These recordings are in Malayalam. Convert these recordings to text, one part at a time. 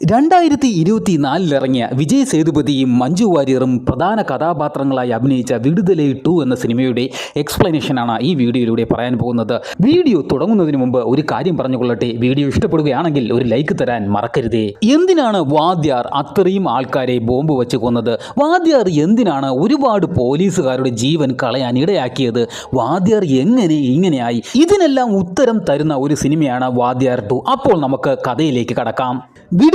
രണ്ടായിരത്തി ഇരുപത്തി നാലിലിറങ്ങിയ വിജയ് സേതുപതിയും മഞ്ജു വാര്യറും പ്രധാന കഥാപാത്രങ്ങളായി അഭിനയിച്ച വിടുതലൈ ടു എന്ന സിനിമയുടെ എക്സ്പ്ലനേഷനാണ് ഈ വീഡിയോയിലൂടെ പറയാൻ പോകുന്നത്. വീഡിയോ തുടങ്ങുന്നതിന് മുമ്പ് ഒരു കാര്യം പറഞ്ഞുകൊള്ളട്ടെ. വീഡിയോ ഇഷ്ടപ്പെടുകയാണെങ്കിൽ ഒരു ലൈക്ക് തരാൻ മറക്കരുതേ. എന്തിനാണ് വാദ്യാർ അത്രയും ആൾക്കാരെ ബോംബ് വെച്ച് കൊന്നത്? വാദ്യാർ എന്തിനാണ് ഒരുപാട് പോലീസുകാരുടെ ജീവൻ കളയാൻ ഇടയാക്കിയത്? വാദ്യാർ എങ്ങനെ ഇങ്ങനെയായി? ഇതിനെല്ലാം ഉത്തരം തരുന്ന ഒരു സിനിമയാണ് വാദ്യാർ ടു. അപ്പോൾ നമുക്ക് കഥയിലേക്ക് കടക്കാം.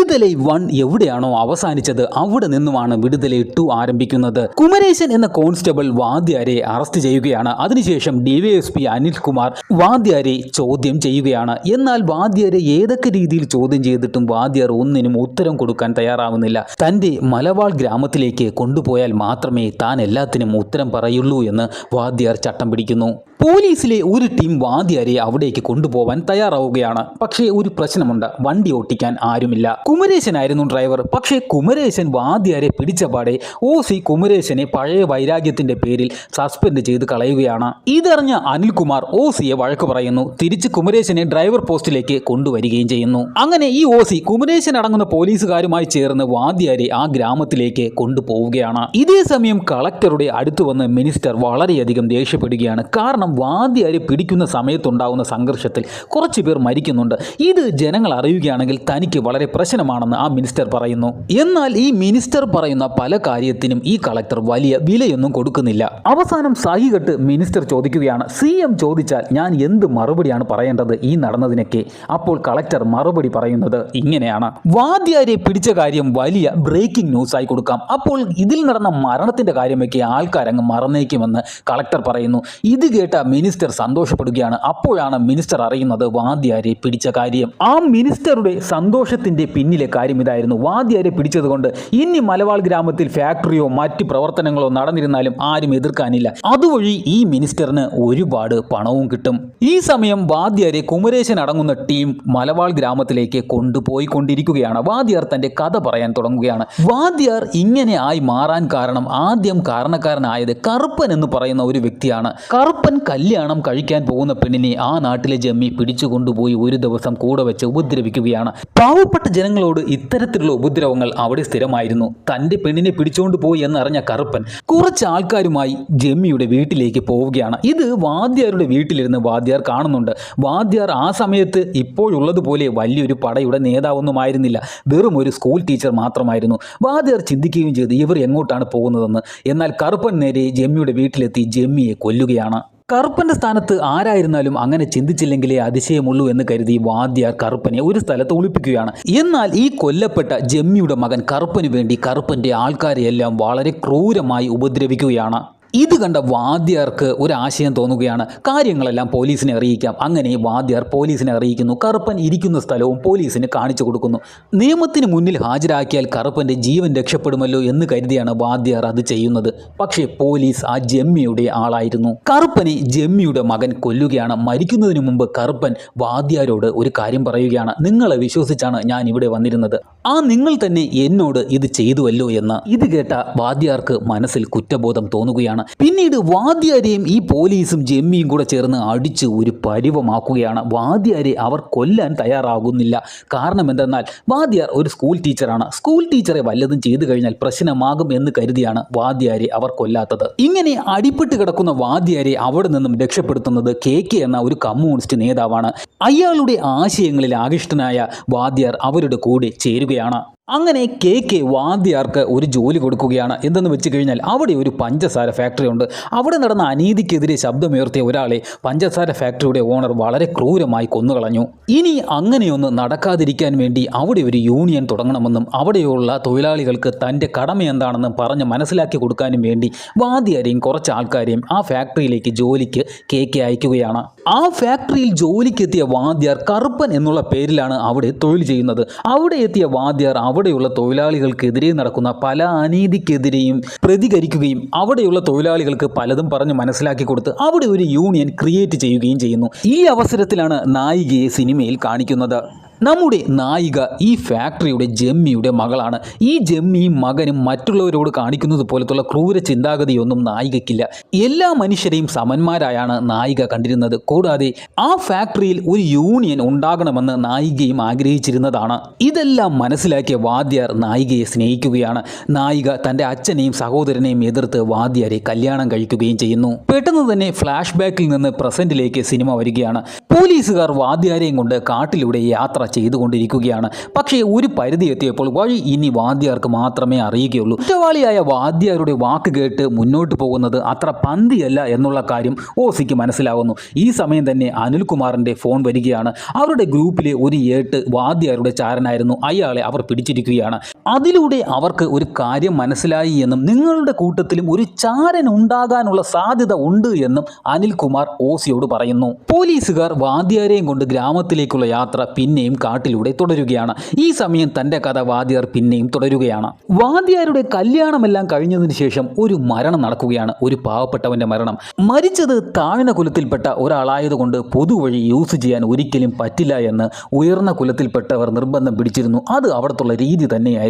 വിടുതലൈ വൺ എവിടെയാണോ അവസാനിച്ചത് അവിടെ നിന്നുമാണ് വിടുതലൈ ടു ആരംഭിക്കുന്നത്. കുമരേശൻ എന്ന കോൺസ്റ്റബിൾ വാദ്യാരെ അറസ്റ്റ് ചെയ്യുകയാണ്. അതിനുശേഷം ഡിവൈഎസ്പി അനിൽകുമാർ വാദ്യാരെ ചോദ്യം ചെയ്യുകയാണ്. എന്നാൽ വാദ്യാരെ ഏതൊക്കെ രീതിയിൽ ചോദ്യം ചെയ്തിട്ടും വാദ്യാർ ഒന്നിനും ഉത്തരം കൊടുക്കാൻ തയ്യാറാവുന്നില്ല. തന്റെ മലവാൾ ഗ്രാമത്തിലേക്ക് കൊണ്ടുപോയാൽ മാത്രമേ താൻ എല്ലാത്തിനും ഉത്തരം പറയുള്ളൂ എന്ന് വാദ്യാർ ചട്ടം പിടിക്കുന്നു. പോലീസിലെ ഒരു ടീം വാദിയാരെ അവിടേക്ക് കൊണ്ടുപോവാൻ തയ്യാറാവുകയാണ്. പക്ഷേ ഒരു പ്രശ്നമുണ്ട്. വണ്ടി ഓട്ടിക്കാൻ ആരുമില്ല. കുമരേശനായിരുന്നു ഡ്രൈവർ. പക്ഷേ കുമരേശൻ വാദ്യാരെ പിടിച്ചപാടെ ഓ സി കുമരേശനെ പഴയ വൈരാഗ്യത്തിന്റെ പേരിൽ സസ്പെൻഡ് ചെയ്ത് കളയുകയാണ്. ഇതറിഞ്ഞ അനിൽകുമാർ ഓ സിയെ വഴക്ക് പറയുന്നു. തിരിച്ച് കുമരേശനെ ഡ്രൈവർ പോസ്റ്റിലേക്ക് കൊണ്ടുവരികയും ചെയ്യുന്നു. അങ്ങനെ ഈ ഓ സി കുമരേശൻ അടങ്ങുന്ന പോലീസുകാരുമായി ചേർന്ന് വാദ്യാരെ ആ ഗ്രാമത്തിലേക്ക് കൊണ്ടുപോവുകയാണ്. ഇതേ സമയം കളക്ടറുടെ അടുത്ത് വന്ന് മിനിസ്റ്റർ വളരെയധികം ദേഷ്യപ്പെടുകയാണ്. കാരണം വാദ്യാരെ പിടിക്കുന്ന സമയത്തുണ്ടാകുന്ന സംഘർഷത്തിൽ കുറച്ച് പേർ മരിക്കുന്നുണ്ട്. ഇത് ജനങ്ങൾ അറിയുകയാണെങ്കിൽ തനിക്ക് വളരെ പ്രശ്നമാണെന്ന് ആ മിനിസ്റ്റർ പറയുന്നു. എന്നാൽ ഈ മിനിസ്റ്റർ പറയുന്ന പല കാര്യത്തിനും ഈ കളക്ടർ വലിയ വിലയൊന്നും കൊടുക്കുന്നില്ല. അവസാനം സഹികെട്ട് മിനിസ്റ്റർ ചോദിക്കുകയാണ് സി എം ചോദിച്ചാൽ ഞാൻ എന്ത് മറുപടിയാണ് പറയേണ്ടത് ഈ നടന്നതിനൊക്കെ? അപ്പോൾ കളക്ടർ മറുപടി പറയുന്നത് ഇങ്ങനെയാണ്. വാദ്യാരെ പിടിച്ച കാര്യം വലിയ ബ്രേക്കിംഗ് ന്യൂസ് ആയി കൊടുക്കാം. അപ്പോൾ ഇതിൽ നടന്ന മരണത്തിന്റെ കാര്യമൊക്കെ ആൾക്കാരങ്ങ് മറന്നേക്കുമെന്ന് കളക്ടർ പറയുന്നു. ഇത് കേട്ട മിനിസ്റ്റർ സന്തോഷപ്പെടുകയാണ്. അപ്പോഴാണ് മിനിസ്റ്റർ അറിയുന്നത് വാദ്യാരെ പിടിച്ച കാര്യം. ആ മിനിസ്റ്ററുടെ സന്തോഷത്തിന്റെ പിന്നിലെ കാര്യം ഇതായിരുന്നു. വാദ്യാരെ പിടിച്ചതുകൊണ്ട് ഇനി മലവാൾ ഗ്രാമത്തിൽ ഫാക്ടറിയോ മറ്റ് പ്രവർത്തനങ്ങളോ നടന്നിരുന്നാലും ആരും എതിർക്കാനില്ല. അതുവഴി ഈ മിനിസ്റ്ററിന് ഒരുപാട് പണവും കിട്ടും. ഈ സമയം വാദ്യാരെ കുമരേശൻ അടങ്ങുന്ന ടീം മലവാൾ ഗ്രാമത്തിലേക്ക് കൊണ്ടുപോയിക്കൊണ്ടിരിക്കുകയാണ്. വാദ്യാർ തന്റെ കഥ പറയാൻ തുടങ്ങുകയാണ്. വാദ്യാർ ഇങ്ങനെ ആയി മാറാൻ കാരണം ആദ്യം കാരണക്കാരനായത് കറുപ്പൻ എന്ന് പറയുന്ന ഒരു വ്യക്തിയാണ്. കറുപ്പൻ കല്യാണം കഴിക്കാൻ പോകുന്ന പെണ്ണിനെ ആ നാട്ടിലെ ജമ്മി പിടിച്ചു കൊണ്ടുപോയി ഒരു ദിവസം കൂടെ വെച്ച് ഉപദ്രവിക്കുകയാണ്. പാവപ്പെട്ട ജനങ്ങളോട് ഇത്തരത്തിലുള്ള ഉപദ്രവങ്ങൾ അവിടെ സ്ഥിരമായിരുന്നു. തന്റെ പെണ്ണിനെ പിടിച്ചുകൊണ്ട് പോയി എന്നറിഞ്ഞ കറുപ്പൻ കുറച്ച് ആൾക്കാരുമായി ജമ്മിയുടെ വീട്ടിലേക്ക് പോവുകയാണ്. ഇത് വാദ്യാരുടെ വീട്ടിലിരുന്ന് വാദ്യാർ കാണുന്നുണ്ട്. വാദ്യാർ ആ സമയത്ത് ഇപ്പോഴുള്ളതുപോലെ വലിയൊരു പടയുടെ നേതാവൊന്നുമായിരുന്നില്ല. വെറും ഒരു സ്കൂൾ ടീച്ചർ മാത്രമായിരുന്നു. വാദ്യാർ ചിന്തിക്കുകയും ചെയ്ത് ഇവർ എങ്ങോട്ടാണ് പോകുന്നതെന്ന്? എന്നാൽ കറുപ്പൻ നേരെ ജമ്മിയുടെ വീട്ടിലെത്തി ജമ്മിയെ കൊല്ലുകയാണ്. കറുപ്പന്റെ സ്ഥാനത്ത് ആരായിരുന്നാലും അങ്ങനെ ചിന്തിച്ചില്ലെങ്കിലേ അതിശയമുള്ളൂ എന്ന് കരുതി വാദ്യ കറുപ്പനെ ഒരു സ്ഥലത്ത് ഒളിപ്പിക്കുകയാണ്. എന്നാൽ ഈ കൊല്ലപ്പെട്ട ജമ്മിയുടെ മകൻ കറുപ്പന് വേണ്ടി കറുപ്പന്റെ ആൾക്കാരെയെല്ലാം വളരെ ക്രൂരമായി ഉപദ്രവിക്കുകയാണ്. ഇത് കണ്ട വാദ്യാർക്ക് ഒരു ആശയം തോന്നുകയാണ്. കാര്യങ്ങളെല്ലാം പോലീസിനെ അറിയിക്കാം. അങ്ങനെ വാദ്യാർ പോലീസിനെ അറിയിക്കുന്നു. കറുപ്പൻ ഇരിക്കുന്ന സ്ഥലവും പോലീസിന് കാണിച്ചു കൊടുക്കുന്നു. നിയമത്തിന് മുന്നിൽ ഹാജരാക്കിയാൽ കറുപ്പന്റെ ജീവൻ രക്ഷപ്പെടുമല്ലോ എന്ന് കരുതിയാണ് വാദ്യാർ അത് ചെയ്യുന്നത്. പക്ഷേ പോലീസ് ആ ജമ്മിയുടെ ആളായിരുന്നു. കറുപ്പനെ ജമ്മിയുടെ മകൻ കൊല്ലുകയാണ്. മരിക്കുന്നതിന് മുമ്പ് കറുപ്പൻ വാദ്യാരോട് ഒരു കാര്യം പറയുകയാണ്. നിങ്ങളെ വിശ്വസിച്ചാണ് ഞാൻ ഇവിടെ വന്നിരുന്നത്. ആ നിങ്ങൾ തന്നെ എന്നോട് ഇത് ചെയ്തുവല്ലോ എന്ന്. ഇത് കേട്ട വാദ്യാർക്ക് മനസ്സിൽ കുറ്റബോധം തോന്നുകയാണ്. പിന്നീട് വാദ്യാരെയും ഈ പോലീസും ജമ്മിയും കൂടെ ചേർന്ന് അടിച്ച് ഒരു പരിവമാക്കുകയാണ്. വാദ്യാരെ അവർ കൊല്ലാൻ തയ്യാറാകുന്നില്ല. കാരണം എന്തെന്നാൽ വാദ്യാർ ഒരു സ്കൂൾ ടീച്ചറാണ് സ്കൂൾ ടീച്ചറെ വല്ലതും ചെയ്തു കഴിഞ്ഞാൽ പ്രശ്നമാകും എന്ന് കരുതിയാണ് വാദ്യാരെ അവർ കൊല്ലാത്തത്. ഇങ്ങനെ അടിപ്പെട്ട് കിടക്കുന്ന വാദ്യാരെ അവിടെ നിന്നും രക്ഷപ്പെടുത്തുന്നത് കെ കെ എന്ന ഒരു കമ്മ്യൂണിസ്റ്റ് നേതാവാണ്. അയാളുടെ ആശയങ്ങളിൽ ആകൃഷ്ടനായ വാദ്യാർ അവരുടെ കൂടെ ചേരുകയാണ്. അങ്ങനെ കെ കെ വാദ്യാർക്ക് ഒരു ജോലി കൊടുക്കുകയാണ്. എന്തെന്ന് വെച്ച് കഴിഞ്ഞാൽ അവിടെ ഒരു പഞ്ചസാര ഫാക്ടറി ഉണ്ട്. അവിടെ നടന്ന അനീതിക്കെതിരെ ശബ്ദമുയർത്തിയ ഒരാളെ പഞ്ചസാര ഫാക്ടറിയുടെ ഓണർ വളരെ ക്രൂരമായി കൊന്നുകളഞ്ഞു. ഇനി അങ്ങനെയൊന്ന് നടക്കാതിരിക്കാൻ വേണ്ടി അവിടെ ഒരു യൂണിയൻ തുടങ്ങണമെന്നും അവിടെയുള്ള തൊഴിലാളികൾക്ക് തന്റെ കടമ എന്താണെന്നും പറഞ്ഞ് മനസ്സിലാക്കി കൊടുക്കാനും വേണ്ടി വാദ്യാരെയും കുറച്ച് ആൾക്കാരെയും ആ ഫാക്ടറിയിലേക്ക് ജോലിക്ക് കെ കെ അയക്കുകയാണ്. ആ ഫാക്ടറിയിൽ ജോലിക്കെത്തിയ വാദ്യാർ കറുപ്പൻ എന്നുള്ള പേരിലാണ് അവിടെ തൊഴിൽ ചെയ്യുന്നത്. അവിടെ എത്തിയ വാദ്യാർ അവിടെയുള്ള തൊഴിലാളികൾക്കെതിരെ നടക്കുന്ന പല അനീതിക്കെതിരെയും പ്രതികരിക്കുകയും അവിടെയുള്ള തൊഴിലാളികൾക്ക് പലതും പറഞ്ഞ് മനസ്സിലാക്കി കൊടുത്ത് അവിടെ ഒരു യൂണിയൻ ക്രിയേറ്റ് ചെയ്യുകയും ചെയ്യുന്നു. ഈ അവസരത്തിലാണ് നായികയെ സിനിമയിൽ കാണിക്കുന്നത്. നമ്മുടെ നായിക ഈ ഫാക്ടറിയുടെ ജമ്മിയുടെ മകളാണ്. ഈ ജമ്മിയും മകനും മറ്റുള്ളവരോട് കാണിക്കുന്നത് പോലത്തുള്ള ക്രൂര ചിന്താഗതിയൊന്നും നായികയ്ക്കില്ല. എല്ലാ മനുഷ്യരെയും സമന്മാരായാണ് നായിക കണ്ടിരുന്നത്. കൂടാതെ ആ ഫാക്ടറിയിൽ ഒരു യൂണിയൻ ഉണ്ടാകണമെന്ന് നായികയും ആഗ്രഹിച്ചിരുന്നതാണ്. ഇതെല്ലാം മനസ്സിലാക്കിയ വാദ്യാർ നായികയെ സ്നേഹിക്കുകയാണ്. നായിക തന്റെ അച്ഛനെയും സഹോദരനെയും എതിർത്ത് വാദ്യാരെ കല്യാണം കഴിക്കുകയും ചെയ്യുന്നു. പെട്ടെന്ന് തന്നെ ഫ്ലാഷ് ബാക്കിൽ നിന്ന് പ്രസന്റിലേക്ക് സിനിമ വരികയാണ്. പോലീസുകാർ വാദ്യാരെയും കൊണ്ട് കാട്ടിലൂടെ യാത്ര ചെയ്തുകൊണ്ടിരിക്കുകയാണ്. പക്ഷേ ഒരു പരിധി എത്തിയപ്പോൾ വഴി ഇനി വാദ്യാർക്ക് മാത്രമേ അറിയുകയുള്ളൂ. കുറ്റവാളിയായ വാദ്യാരുടെ വാക്ക് കേട്ട് മുന്നോട്ട് പോകുന്നത് അത്ര പന്തിയല്ല എന്നുള്ള കാര്യം ഓസിക്ക് മനസ്സിലാവുന്നു. ഈ സമയം തന്നെ അനിൽകുമാറിന്റെ ഫോൺ വരികയാണ്. അവരുടെ ഗ്രൂപ്പിലെ ഒരു ഏട്ട് വാദ്യാരുടെ ചാരനായിരുന്നു. അയാളെ അവർ പിടിച്ചിരിക്കുകയാണ്. അതിലൂടെ അവർക്ക് ഒരു കാര്യം മനസ്സിലായി എന്നും നിങ്ങളുടെ കൂട്ടത്തിലും ഒരു ചാരൻ ഉണ്ടാകാനുള്ള സാധ്യത ഉണ്ട് എന്നും അനിൽകുമാർ ഓസിയോട് പറയുന്നു. പോലീസുകാർ വാദ്യാരെയും കൊണ്ട് ഗ്രാമത്തിലേക്കുള്ള യാത്ര പിന്നെയും കാട്ടിലൂടെ തുടരുകയാണ്. ഈ സമയം തന്റെ കഥ വാദ്യാർ പിന്നെയും തുടരുകയാണ്. വാദ്യാരുടെ കല്യാണമെല്ലാം കഴിഞ്ഞതിന് ശേഷം ഒരു മരണം നടക്കുകയാണ്. ഒരു പാവപ്പെട്ടവന്റെ മരണം. മരിച്ചത് താഴ്ന്ന കുലത്തിൽപ്പെട്ട ഒരാളായതുകൊണ്ട് പൊതുവഴി യൂസ് ചെയ്യാൻ ഒരിക്കലും പറ്റില്ല എന്ന് ഉയർന്ന കുലത്തിൽപ്പെട്ടവർ നിർബന്ധം പിടിച്ചിരുന്നു. അത് അവിടത്തുള്ള രീതി തന്നെയായിരുന്നു.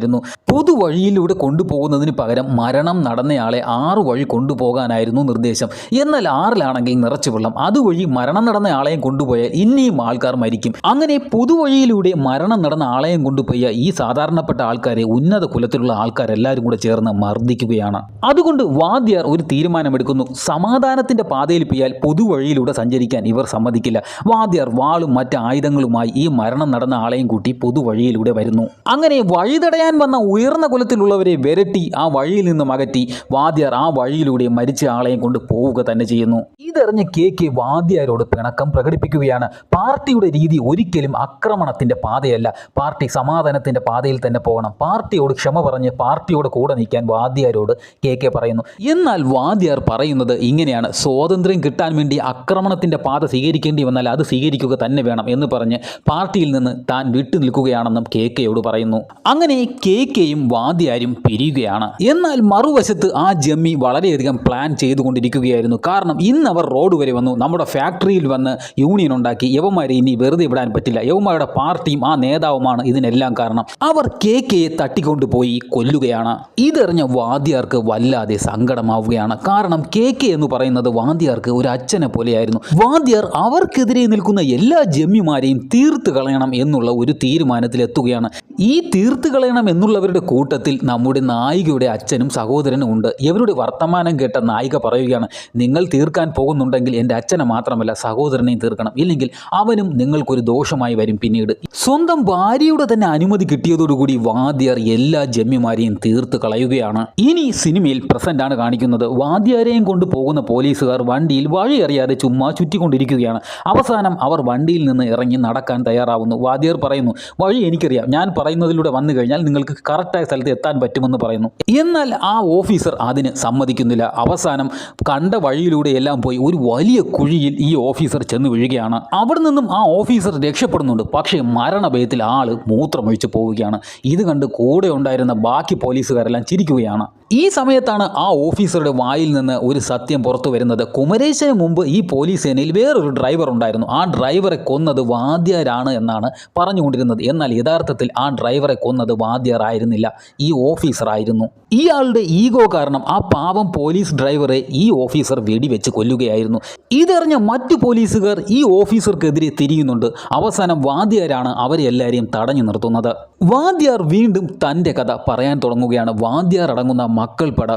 പൊതുവഴിയിലൂടെ കൊണ്ടുപോകുന്നതിന് പകരം മരണം നടന്നയാളെ ആറ് വഴി കൊണ്ടുപോകാനായിരുന്നു നിർദ്ദേശം. എന്നാൽ ആറിലാണെങ്കിൽ നിറച്ചു വെള്ളം അതുവഴി മരണം നടന്ന ആളെയും കൊണ്ടുപോയാൽ ഇനിയും ആൾക്കാർ മരിക്കും. അങ്ങനെ പൊതുവഴിയിലൂടെ മരണം നടന്ന ആളെയും കൊണ്ടുപോയ ഈ സാധാരണപ്പെട്ട ആൾക്കാരെ ഉന്നത കുലത്തിലുള്ള ആൾക്കാരെല്ലാവരും കൂടെ ചേർന്ന് മർദ്ദിക്കുകയാണ്. അതുകൊണ്ട് വാദ്യാർ ഒരു തീരുമാനമെടുക്കുന്നു. സമാധാനത്തിന്റെ പാതയിൽ പോയാൽ പൊതുവഴിയിലൂടെ സഞ്ചരിക്കാൻ ഇവർ സമ്മതിക്കില്ല. വാദ്യാർ വാളും മറ്റ് ആയുധങ്ങളുമായി ഈ മരണം നടന്ന ആളെയും കൂട്ടി പൊതുവഴിയിലൂടെ വരുന്നു. അങ്ങനെ വഴി വന്ന ഉയർന്ന കുലത്തിലുള്ളവരെ വിരട്ടി ആ വഴിയിൽ നിന്നും അകറ്റി. വാദ്യാർ ആ വഴിയിലൂടെ മരിച്ച ആളെയും കൊണ്ട് പോവുക തന്നെ ചെയ്യുന്നു. ഇതറിഞ്ഞ് കെ കെ വാദ്യാരോട് പിണക്കം പ്രകടിപ്പിക്കുകയാണ്. പാർട്ടിയുടെ രീതി ഒരിക്കലും ആക്രമണത്തിന്റെ പാതയല്ല. പാർട്ടി സമാധാനത്തിന്റെ പാതയിൽ തന്നെ പോകണം. പാർട്ടിയോട് ക്ഷമ പറഞ്ഞ് പാർട്ടിയോട് കൂടെ നിൽക്കാൻ വാദ്യാരോട് കെ കെ പറയുന്നു. എന്നാൽ വാദ്യാർ പറയുന്നത് ഇങ്ങനെയാണ്. സ്വാതന്ത്ര്യം കിട്ടാൻ വേണ്ടി ആക്രമണത്തിന്റെ പാത സ്വീകരിക്കേണ്ടി വന്നാൽ അത് സ്വീകരിക്കുക തന്നെ വേണം എന്ന് പറഞ്ഞ് പാർട്ടിയിൽ നിന്ന് താൻ വിട്ടു നിൽക്കുകയാണെന്നും കെ കെയോട് പറയുന്നു. അങ്ങനെ കെ കെയും വാദ്യാരും പിരിയുകയാണ്. എന്നാൽ മറുവശത്ത് ആ ജമ്മി വളരെയധികം പ്ലാൻ ചെയ്തുകൊണ്ടിരിക്കുകയായിരുന്നു. കാരണം ഇന്ന് അവർ റോഡ് വരെ വന്നു നമ്മുടെ ഫാക്ടറിയിൽ വന്ന് യൂണിയൻ ഉണ്ടാക്കി. യവന്മാരെ ഇനി വെറുതെ വിടാൻ പറ്റില്ല. യവന്മാരുടെ പാർട്ടിയും ആ നേതാവുമാണ് ഇതിനെല്ലാം കാരണം. അവർ കെ കെയെ തട്ടിക്കൊണ്ടുപോയി കൊല്ലുകയാണ്. ഇതറിഞ്ഞ വാദ്യാർക്ക് വല്ലാതെ സങ്കടമാവുകയാണ്. കാരണം കെ കെ എന്ന് പറയുന്നത് വാദ്യാർക്ക് ഒരു അച്ഛനെ പോലെയായിരുന്നു. വാദ്യാർ അവർക്കെതിരെ നിൽക്കുന്ന എല്ലാ ജമ്മിമാരെയും തീർത്ത് കളയണം എന്നുള്ള ഒരു തീരുമാനത്തിലെത്തുകയാണ്. ഈ തീർത്ത് കളയണം എന്നുള്ളവരുടെ കൂട്ടത്തിൽ നമ്മുടെ നായികയുടെ അച്ഛനും സഹോദരനും ഉണ്ട്. ഇവരുടെ വർത്തമാനം കേട്ട നായിക പറയുകയാണ് നിങ്ങൾ തീർക്കാൻ പോകുന്നുണ്ടെങ്കിൽ എന്റെ അച്ഛനെ മാത്രമല്ല സഹോദരനെയും തീർക്കണം. ഇല്ലെങ്കിൽ അവനും നിങ്ങൾക്കൊരു ദോഷമായി വരും പിന്നീട്. സ്വന്തം ഭാര്യയുടെ തന്നെ അനുമതി കിട്ടിയതോടുകൂടി വാദ്യർ എല്ലാ ജമ്മിമാരെയും തീർത്ത് കളയുകയാണ്. ഇനി സിനിമയിൽ പ്രസന്റ് ആണ് കാണിക്കുന്നത്. വാദ്യാരെയും കൊണ്ട് പോകുന്ന പോലീസുകാർ വണ്ടിയിൽ വഴിയറിയാതെ ചുമ്മാ ചുറ്റിക്കൊണ്ടിരിക്കുകയാണ്. അവസാനം അവർ വണ്ടിയിൽ നിന്ന് ഇറങ്ങി നടക്കാൻ തയ്യാറാവുന്നു. വാദ്യർ പറയുന്നു വഴി എനിക്കറിയാം. ഞാൻ പറയുന്നതിലൂടെ വന്നു കഴിഞ്ഞാൽ നിങ്ങൾക്ക് കറക്റ്റായ സ്ഥലത്ത് എത്താൻ പറ്റുമെന്ന് പറയുന്നു. എന്നാൽ ആ ഓഫീസർ അതിന് സമ്മതിക്കുന്നില്ല. അവസാനം കണ്ട വഴിയിലൂടെ എല്ലാം പോയി. ഒരു വലിയ കുഴിയിൽ ഈ ഓഫീസർ ചെന്ന് വീഴുകയാണ്. അവിടെ നിന്നും ആ ഓഫീസർ രക്ഷപ്പെടുന്നുണ്ട്. പക്ഷേ മരണഭയത്തിൽ ആൾ മൂത്രമൊഴിച്ച് പോവുകയാണ്. ഇത് കണ്ട് കൂടെ ഉണ്ടായിരുന്ന ബാക്കി പോലീസുകാരെല്ലാം ചിരിക്കുകയാണ്. ഈ സമയത്താണ് ആ ഓഫീസറുടെ വായിൽ നിന്ന് ഒരു സത്യം പുറത്തു വരുന്നത്. കുമരേശന് മുമ്പ് ഈ പോലീസ് സേനയിൽ വേറൊരു ഡ്രൈവർ ഉണ്ടായിരുന്നു. ആ ഡ്രൈവറെ കൊന്നത് വാദ്യരാണ് എന്നാണ് പറഞ്ഞുകൊണ്ടിരുന്നത്. എന്നാൽ യഥാർത്ഥത്തിൽ ആ ഡ്രൈവറെ കൊന്നത് വാദ്യറായിരുന്നില്ല ഈ ഓഫീസറായിരുന്നു ഇയാളുടെ ഈഗോ കാരണം ആ പാവം പോലീസ് ഡ്രൈവറെ ഈ ഓഫീസർ വെടിവെച്ച് കൊല്ലുകയായിരുന്നു. ഇതറിഞ്ഞ മറ്റു പോലീസുകാർ ഈ ഓഫീസർക്കെതിരെ തിരിയുന്നുണ്ട്. അവസാനം വാദ്യാരാണ് അവരെ എല്ലാവരെയും തടഞ്ഞു നിർത്തുന്നത്. വാദ്യാർ വീണ്ടും തന്റെ കഥ പറയാൻ തുടങ്ങുകയാണ്. വാദ്യാർ അടങ്ങുന്ന മക്കൾ പട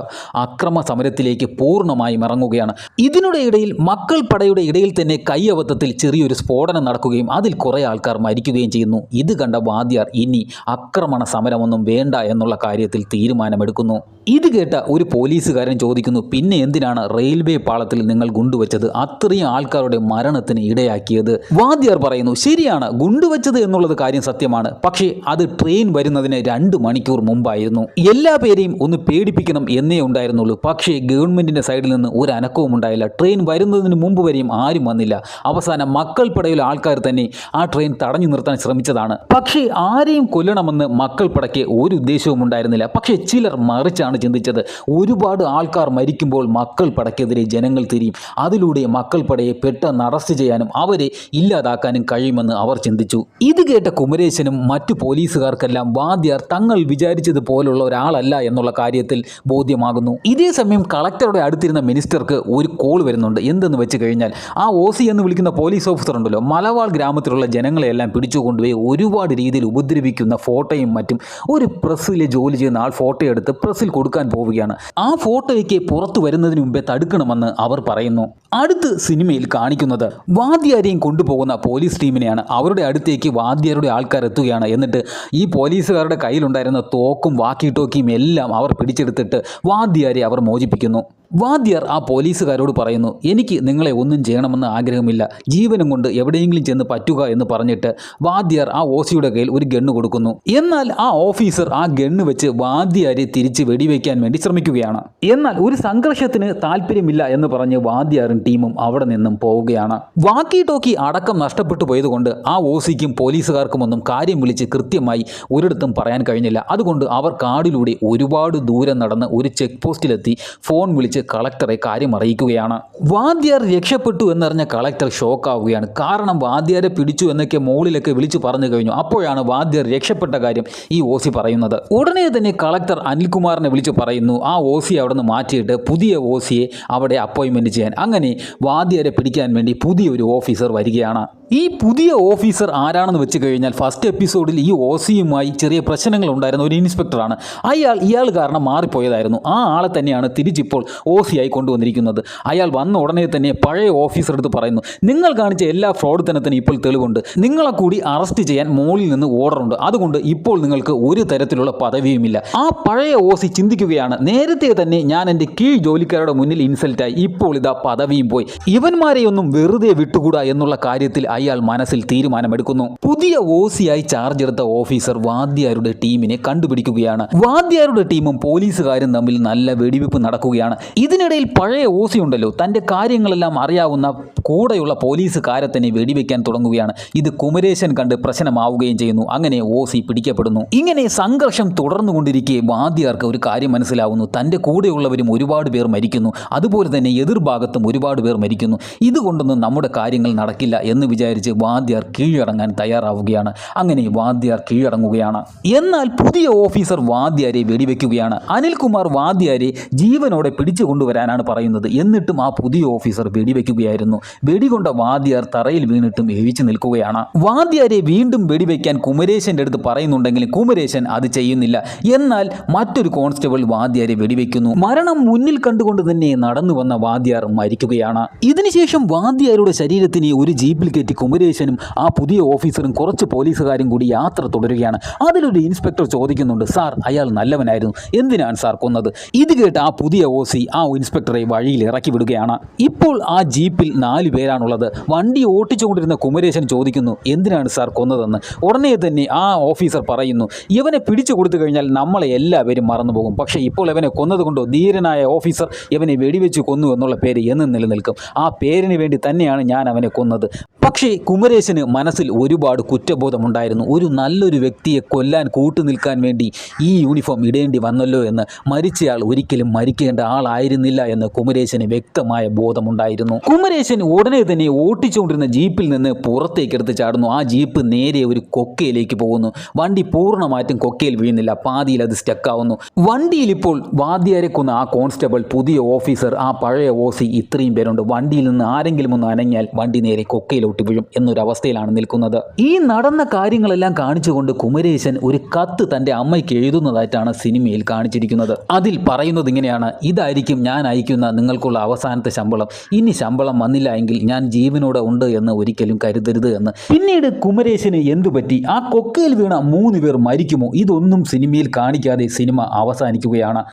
അക്രമ സമരത്തിലേക്ക് പൂർണമായി ഇറങ്ങുകയാണ്. ഇതിനുടെ ഇടയിൽ മക്കൾ പടയുടെ ഇടയിൽ തന്നെ കൈയബദ്ധത്തിൽ ചെറിയൊരു സ്ഫോടനം നടക്കുകയും അതിൽ കുറേ ആൾക്കാർ മരിക്കുകയും ചെയ്യുന്നു. ഇത് കണ്ട വാദ്യാർ ഇനി ആക്രമണ സമരമൊന്നും വേണ്ട എന്നുള്ള കാര്യത്തിൽ തീരുമാനമെടുക്കുന്നു. ഇത് കേട്ട ഒരു പോലീസുകാരൻ ചോദിക്കുന്നു പിന്നെ എന്തിനാണ് റെയിൽവേ പാളത്തിൽ നിങ്ങൾ ഗുണ്ടുവച്ചത്? അത്രയും ആൾക്കാരുടെ മരണത്തിന് ഇടയാക്കിയത്. വാദ്യാർ പറയുന്നു ശരിയാണ് ഗുണ്ടുവച്ചത് എന്നുള്ളത് കാര്യം സത്യമാണ്. പക്ഷേ അത് ട്രെയിൻ വരുന്നതിന് രണ്ട് മണിക്കൂർ മുമ്പായിരുന്നു. എല്ലാ പേരെയും ഒന്ന് പേടി പേടിപ്പിക്കണം എന്നേ ഉണ്ടായിരുന്നുള്ളൂ. പക്ഷേ ഗവൺമെന്റിന്റെ സൈഡിൽ നിന്ന് ഒരു അനക്കവും ഉണ്ടായില്ല. ട്രെയിൻ വരുന്നതിന് മുമ്പ് വരെയും ആരും വന്നില്ല. അവസാനം മക്കൾ പടയിലെ ആൾക്കാർ തന്നെ ആ ട്രെയിൻ തടഞ്ഞു നിർത്താൻ ശ്രമിച്ചതാണ്. പക്ഷേ ആരെയും കൊല്ലണമെന്ന് മക്കൾ പടയ്ക്ക് ഒരു ഉദ്ദേശവും ഉണ്ടായിരുന്നില്ല. പക്ഷേ ചിലർ മറിച്ചാണ് ചിന്തിച്ചത്. ഒരുപാട് ആൾക്കാർ മരിക്കുമ്പോൾ മക്കൾ പടയ്ക്കെതിരെ ജനങ്ങൾ തിരിയും. അതിലൂടെ മക്കൾ പടയെ പെട്ടെന്ന് അറസ്റ്റ് ചെയ്യാനും അവരെ ഇല്ലാതാക്കാനും കഴിയുമെന്ന് അവർ ചിന്തിച്ചു. ഇത് കേട്ട കുമരേശനും മറ്റു പോലീസുകാർക്കെല്ലാം വാദ്യാർ തങ്ങൾ വിചാരിച്ചതുപോലുള്ള ഒരാളല്ല എന്നുള്ള കാര്യത്തിൽ ബോധ്യമാകുന്നു. ഇതേ സമയം കളക്ടറുടെ അടുത്തിരുന്ന മിനിസ്റ്റർക്ക് ഒരു കോൾ വരുന്നുണ്ട്. എന്തെന്ന് വെച്ച് കഴിഞ്ഞാൽ ആ ഒ സി എന്ന് വിളിക്കുന്ന പോലീസ് ഓഫീസർ ഉണ്ടല്ലോ. മലവാൾ ഗ്രാമത്തിലുള്ള ജനങ്ങളെല്ലാം പിടിച്ചുകൊണ്ടുപോയി ഒരുപാട് രീതിയിൽ ഉപദ്രവിക്കുന്ന ഫോട്ടോയും മറ്റും ഒരു പ്രസ്സിലെ ജോലി ചെയ്യുന്ന ആൾ ഫോട്ടോ എടുത്ത് പ്രസ്സിൽ കൊടുക്കാൻ പോവുകയാണ്. ആ ഫോട്ടോയ്ക്ക് പുറത്തു വരുന്നതിന് മുമ്പേ തടുക്കണമെന്ന് അവർ പറയുന്നു. അടുത്ത് സിനിമയിൽ കാണിക്കുന്നത് വാദ്യാരെയും കൊണ്ടുപോകുന്ന പോലീസ് ടീമിനെയാണ്. അവരുടെ അടുത്തേക്ക് വാദ്യാരുടെ ആൾക്കാർ എത്തുകയാണ്. എന്നിട്ട് ഈ പോലീസുകാരുടെ കയ്യിലുണ്ടായിരുന്ന തോക്കും വാക്കി ടോക്കിയും എല്ലാം അവർ പിടിച്ചെടുത്തിട്ട് വാദ്യാരെ അവർ മോചിപ്പിക്കുന്നു. വാദ്യർ ആ പോലീസുകാരോട് പറയുന്നു എനിക്ക് നിങ്ങളെ ഒന്നും ചെയ്യണമെന്ന് ആഗ്രഹമില്ല. ജീവനും കൊണ്ട് എവിടെയെങ്കിലും ചെന്ന് പറ്റുക എന്ന് പറഞ്ഞിട്ട് വാദ്യർ ആ ഓസിയുടെ കയ്യിൽ ഒരു ഗണ്ണ് കൊടുക്കുന്നു. എന്നാൽ ആ ഓഫീസർ ആ ഗണ്ണ് വെച്ച് വാദ്യാരെ തിരിച്ച് വെടിവെക്കാൻ വേണ്ടി ശ്രമിക്കുകയാണ്. എന്നാൽ ഒരു സംഘർഷത്തിന് താല്പര്യമില്ല എന്ന് പറഞ്ഞ് വാദ്യാറും ടീമും അവിടെ നിന്നും പോവുകയാണ്. വാക്കി ടോക്കി അടക്കം നഷ്ടപ്പെട്ടു പോയതുകൊണ്ട് ആ ഓസിക്കും പോലീസുകാർക്കും ഒന്നും കാര്യം വിളിച്ച് കൃത്യമായി ഒരിടത്തും പറയാൻ കഴിഞ്ഞില്ല. അതുകൊണ്ട് അവർ കാടിലൂടെ ഒരുപാട് ദൂരം നടന്ന് ഒരു ചെക്ക് പോസ്റ്റിലെത്തി ഫോൺ വിളിച്ച് കളക്ടറെ കാര്യം അറിയിക്കുകയാണ്. വാദ്യാർ രക്ഷപ്പെട്ടു എന്നറിഞ്ഞ കളക്ടർ ഷോക്കാവുകയാണ്. കാരണം വാദ്യാരെ പിടിച്ചു എന്നൊക്കെ മുകളിലൊക്കെ വിളിച്ചു പറഞ്ഞു കഴിഞ്ഞു. അപ്പോഴാണ് വാദ്യർ രക്ഷപ്പെട്ട കാര്യം ഈ ഓസി പറയുന്നത്. ഉടനെ തന്നെ കളക്ടർ അനിൽകുമാറിനെ വിളിച്ചു പറയുന്നു ആ ഓസി അവിടെ നിന്ന് മാറ്റിയിട്ട് പുതിയ ഓസിയെ അവിടെ അപ്പോയിൻമെന്റ് ചെയ്യാൻ. അങ്ങനെ വാദ്യരെ പിടിക്കാൻ വേണ്ടി പുതിയൊരു ഓഫീസർ വരികയാണ്. ഈ പുതിയ ഓഫീസർ ആരാണെന്ന് വെച്ച് കഴിഞ്ഞാൽ ഫസ്റ്റ് എപ്പിസോഡിൽ ഈ ഒ സിയുമായി ചെറിയ പ്രശ്നങ്ങൾ ഉണ്ടായിരുന്ന ഒരു ഇൻസ്പെക്ടറാണ് അയാൾ ഇയാൾ കാരണം മാറിപ്പോയതായിരുന്നു. ആ ആളെ തന്നെയാണ് തിരിച്ചിപ്പോൾ ഒ സി ആയി കൊണ്ടുവന്നിരിക്കുന്നത്. അയാൾ വന്ന ഉടനെ തന്നെ പഴയ ഓഫീസർ എടുത്ത് പറയുന്നു നിങ്ങൾ കാണിച്ച എല്ലാ ഫ്രോഡ് തനത്തിനും ഇപ്പോൾ തെളിവുണ്ട്. നിങ്ങളെ കൂടി അറസ്റ്റ് ചെയ്യാൻ മോളിൽ നിന്ന് ഓർഡറുണ്ട് അതുകൊണ്ട് ഇപ്പോൾ നിങ്ങൾക്ക് ഒരു തരത്തിലുള്ള പദവിയുമില്ല. ആ പഴയ ഓസി ചിന്തിക്കുകയാണ് നേരത്തെ തന്നെ ഞാൻ എന്റെ കീഴ് ജോലിക്കാരുടെ മുന്നിൽ ഇൻസൾട്ടായി ഇപ്പോൾ ഇതാ പദവിയും പോയി. ഇവന്മാരെയൊന്നും വെറുതെ വിട്ടുകൂടാ എന്നുള്ള കാര്യത്തിൽ അയാൾ മനസ്സിൽ തീരുമാനമെടുക്കുന്നു. പുതിയ ഓസിയായി ചാർജ് എടുത്ത ഓഫീസർ വാദ്യാരുടെ ടീമിനെ കണ്ടുപിടിക്കുകയാണ്. വാദ്യാരുടെ ടീമും പോലീസുകാരും തമ്മിൽ നല്ല വെടിവെപ്പ് നടക്കുകയാണ്. ഇതിനിടയിൽ പഴയ ഓസി ഉണ്ടല്ലോ തന്റെ കാര്യങ്ങളെല്ലാം അറിയാവുന്ന കൂടെയുള്ള പോലീസുകാരെ തന്നെ വെടിവെക്കാൻ തുടങ്ങുകയാണ്. ഇത് കുമരേശൻ കണ്ട് പ്രശ്നമാവുകയും ചെയ്യുന്നു. അങ്ങനെ ഓസി പിടിക്കപ്പെടുന്നു. ഇങ്ങനെ സംഘർഷം തുടർന്നുകൊണ്ടിരിക്കെ വാദ്യാർക്ക് ഒരു കാര്യം മനസ്സിലാവുന്നു. തന്റെ കൂടെയുള്ളവരും ഒരുപാട് പേർ മരിക്കുന്നു. അതുപോലെ തന്നെ എതിർഭാഗത്തും ഒരുപാട് പേർ മരിക്കുന്നു. ഇതുകൊണ്ടൊന്നും നമ്മുടെ കാര്യങ്ങൾ നടക്കില്ല എന്ന് വിചാരിച്ച് വാദ്യാർ കീഴടങ്ങാൻ തയ്യാറാവുകയാണ്. അങ്ങനെ വാദ്യാർ കീഴടങ്ങുകയാണ്. എന്നാൽ പുതിയ ഓഫീസർ വാദ്യാരെ വെടിവെക്കുകയാണ്. അനിൽകുമാർ വാദ്യാരെ ജീവനോടെ പിടിച്ചു കൊണ്ടുവരാനാണ് പറയുന്നത്. എന്നിട്ടും ആ പുതിയ ഓഫീസർ വെടിവെക്കുകയായിരുന്നു. വെടികൊണ്ട വാദ്യാർ തറയിൽ വീണിട്ടും എഴിച്ചു നിൽക്കുകയാണ്. വാദ്യാരെ വീണ്ടും വെടിവെക്കാൻ കുമരേശന്റെ അടുത്ത് പറയുന്നുണ്ടെങ്കിലും കുമരേശൻ അത് ചെയ്യുന്നില്ല. എന്നാൽ മറ്റൊരു കോൺസ്റ്റബിൾ വാദ്യാരെ വെടിവെക്കുന്നു. മരണം മുന്നിൽ കണ്ടുകൊണ്ട് തന്നെ നടന്നു വന്ന വാദ്യാർ മരിക്കുകയാണ്. ഇതിനുശേഷം വാദ്യാരുടെ ശരീരത്തിന് ഒരു ജീപ്പിൽ കയറ്റി കുമരേശനും ആ പുതിയ ഓഫീസറും കുറച്ച് പോലീസുകാരും കൂടി യാത്ര തുടരുകയാണ്. അതിലൊരു ഇൻസ്പെക്ടർ ചോദിക്കുന്നുണ്ട് സാർ അയാൾ നല്ലവനായിരുന്നു. എന്തിനാണ് സാർ കൊന്നത്? ഇത് കേട്ട് ആ പുതിയ ഓസി ആ ഇൻസ്പെക്ടറെ വഴിയിൽ ഇറക്കി വിടുകയാണ്. ഇപ്പോൾ ആ ജീപ്പിൽ നാല് പേരാണുള്ളത്. വണ്ടി ഓട്ടിച്ചുകൊണ്ടിരുന്ന കുമരേശൻ ചോദിക്കുന്നു എന്തിനാണ് സാർ കൊന്നതെന്ന്? ഉടനെ തന്നെ ആ ഓഫീസർ പറയുന്നു ഇവനെ പിടിച്ചു കൊടുത്തു കഴിഞ്ഞാൽ നമ്മളെ എല്ലാവരും മറന്നുപോകും. പക്ഷേ ഇപ്പോൾ ഇവനെ കൊന്നതുകൊണ്ടോ ധീരനായ ഓഫീസർ ഇവനെ വെടിവെച്ച് കൊന്നു എന്നുള്ള പേര് എന്നും നിലനിൽക്കും. ആ പേരിന് വേണ്ടി തന്നെയാണ് ഞാൻ അവനെ കൊന്നത്. പക്ഷേ കുമരേശന് മനസ്സിൽ ഒരുപാട് കുറ്റബോധമുണ്ടായിരുന്നു. ഒരു നല്ലൊരു വ്യക്തിയെ കൊല്ലാൻ കൂട്ടുനിൽക്കാൻ വേണ്ടി ഈ യൂണിഫോം ഇടേണ്ടി വന്നല്ലോ എന്ന് മരിച്ചയാൾ ഒരിക്കലും മരിക്കേണ്ട ആളായിരുന്നില്ല എന്ന് കുമരേശന് വ്യക്തമായ ബോധമുണ്ടായിരുന്നു. കുമരേശൻ ഉടനെ തന്നെ ഓട്ടിച്ചുകൊണ്ടിരുന്ന ജീപ്പിൽ നിന്ന് പുറത്തേക്ക് എടുത്ത് ചാടുന്നു. ആ ജീപ്പ് നേരെ ഒരു കൊക്കയിലേക്ക് പോകുന്നു. വണ്ടി പൂർണമായിട്ടും കൊക്കയിൽ വീഴുന്നില്ല. പാതിയിൽ അത് സ്റ്റക്കാവുന്നു. വണ്ടിയിൽ ഇപ്പോൾ വാദ്യാരെ കൊന്ന ആ കോൺസ്റ്റബിൾ പുതിയ ഓഫീസർ ആ പഴയ ഓസി ഇത്രയും പേരുണ്ട്. വണ്ടിയിൽ നിന്ന് ആരെങ്കിലും ഒന്ന് അനങ്ങിയാൽ വണ്ടി നേരെ കൊക്കയിലോട്ട് വീഴും എന്നൊരവസ്ഥയിലാണ് നിൽക്കുന്നത്. ഈ നടന്ന കാര്യങ്ങളെല്ലാം കാണിച്ചുകൊണ്ട് കുമരേശൻ ഒരു കത്ത് തന്റെ അമ്മയ്ക്ക് എഴുതുന്നതായിട്ടാണ് സിനിമയിൽ കാണിച്ചിരിക്കുന്നത്. അതിൽ പറയുന്നത് ഇങ്ങനെയാണ് ഇതായിരിക്കും ഞാൻ അയക്കുന്ന നിങ്ങൾക്കുള്ള അവസാനത്തെ ശമ്പളം. ഇനി ശമ്പളം വന്നില്ല എങ്കിൽ ഞാൻ ജീവനോടെ ഉണ്ട് എന്ന് ഒരിക്കലും കരുതരുത് എന്ന്. പിന്നീട് കുമരേശന് എന്തു പറ്റി? ആ കൊക്കയിൽ വീണ മൂന്ന് പേർ മരിക്കുമോ? ഇതൊന്നും സിനിമയിൽ കാണിക്കാതെ സിനിമ അവസാനിക്കുകയാണ്.